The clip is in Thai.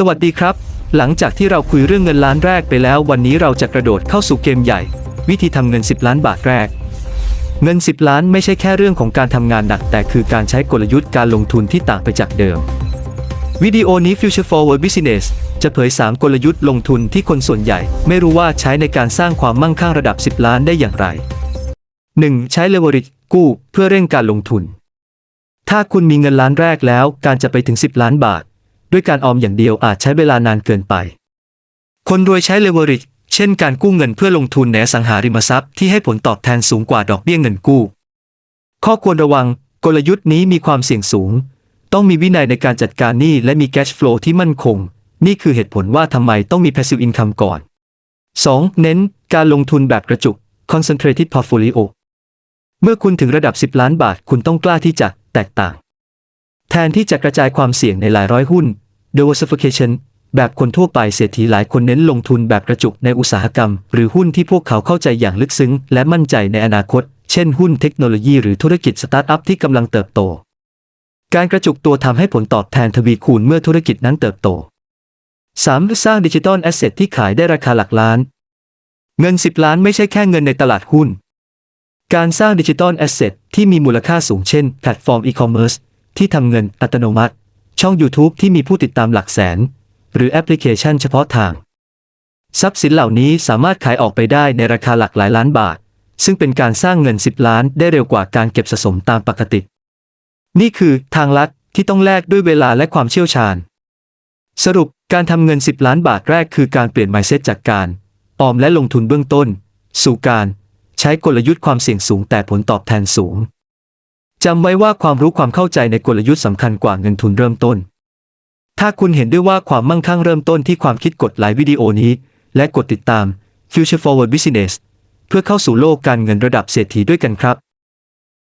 สวัสดีครับ หลังจากที่เราคุยเรื่องเงินล้านแรกไปแล้ว วันนี้เราจะกระโดดเข้าสู่เกมใหญ่ วิธีทำเงิน 10 ล้านบาทแรก เงิน 10 ล้านไม่ใช่แค่เรื่องของการทำงานหนัก แต่คือการใช้กลยุทธ์การลงทุนที่ต่างไปจากเดิม วิดีโอนี้ Future Forward Business จะเผย 3 กลยุทธ์ลงทุนที่คนส่วนใหญ่ ไม่รู้ว่าใช้ในการสร้างความมั่งคั่งระดับ 10 ล้านได้อย่างไร 1. ใช้ leverage กู้เพื่อเร่งการลงทุน ถ้าคุณมีเงินล้านแรกแล้ว การจะไปถึง 10 ล้านบาท ด้วยการออมอย่างเดียวอาจใช้เวลานานเกินไป คนรวยใช้ leverage เช่นการกู้เงินเพื่อลงทุนในสังหาริมทรัพย์ที่ให้ผลตอบแทนสูงกว่าดอกเบี้ยเงินกู้ ข้อควรระวังกลยุทธ์นี้มีความเสี่ยงสูง ต้องมีวินัยในการจัดการหนี้และมี cash flow ที่มั่นคง นี่คือเหตุผลว่าทำไมต้องมี passive income ก่อน 2. เน้นการลงทุนแบบกระจุก concentrated portfolio เมื่อคุณถึงระดับ 10 ล้านบาทคุณต้องกล้าที่จะแตกต่าง แทนที่จะกระจายความเสี่ยงในหลายร้อยหุ้น diversification แบบคนทั่วไปเศรษฐีหลายคนเน้นลงทุนแบบกระจุกในอุตสาหกรรม หรือหุ้นที่พวกเขาเข้าใจอย่างลึกซึ้ง และมั่นใจในอนาคต เช่นหุ้นเทคโนโลยีหรือธุรกิจสตาร์ทอัพที่กำลังเติบโต การกระจุกตัวทำให้ผลตอบแทนทวีคูณเมื่อธุรกิจนั้นเติบโต 3. สร้างดิจิทัลแอสเซทที่ขายได้ราคาหลักล้าน เงิน 10 ล้านไม่ใช่แค่เงินในตลาดหุ้น การสร้างดิจิทัลแอสเซทที่มีมูลค่าสูงเช่น แพลตฟอร์มอีคอมเมิร์ซที่ทำเงินอัตโนมัติ ช่อง YouTube ที่มีผู้ติดตามหลักแสน หรือแอปพลิเคชันเฉพาะทาง ทรัพย์สินเหล่านี้สามารถขายออกไปได้ในราคาหลักหลายล้านบาท ซึ่งเป็นการสร้างเงิน 10 ล้านได้เร็วกว่าการเก็บสะสมตามปกติ นี่คือทางลัดที่ต้องแลกด้วยเวลาและความเชี่ยวชาญ สรุปการทำเงิน 10 ล้านบาทแรกคือการเปลี่ยน mindset จากการ ออมและลงทุนเบื้องต้น สู่การ ใช้กลยุทธ์ความเสี่ยงสูงแต่ผลตอบแทนสูง จำไว้ว่าความรู้ความเข้าใจในกลยุทธ์สำคัญกว่าเงินทุนเริ่มต้น ถ้าคุณเห็นด้วยว่าความมั่งคั่งเริ่มต้นที่ความคิดกดไลค์วิดีโอนี้ และกดติดตาม Future Forward Business เพื่อเข้าสู่โลกการเงินระดับเศรษฐีด้วยกันครับ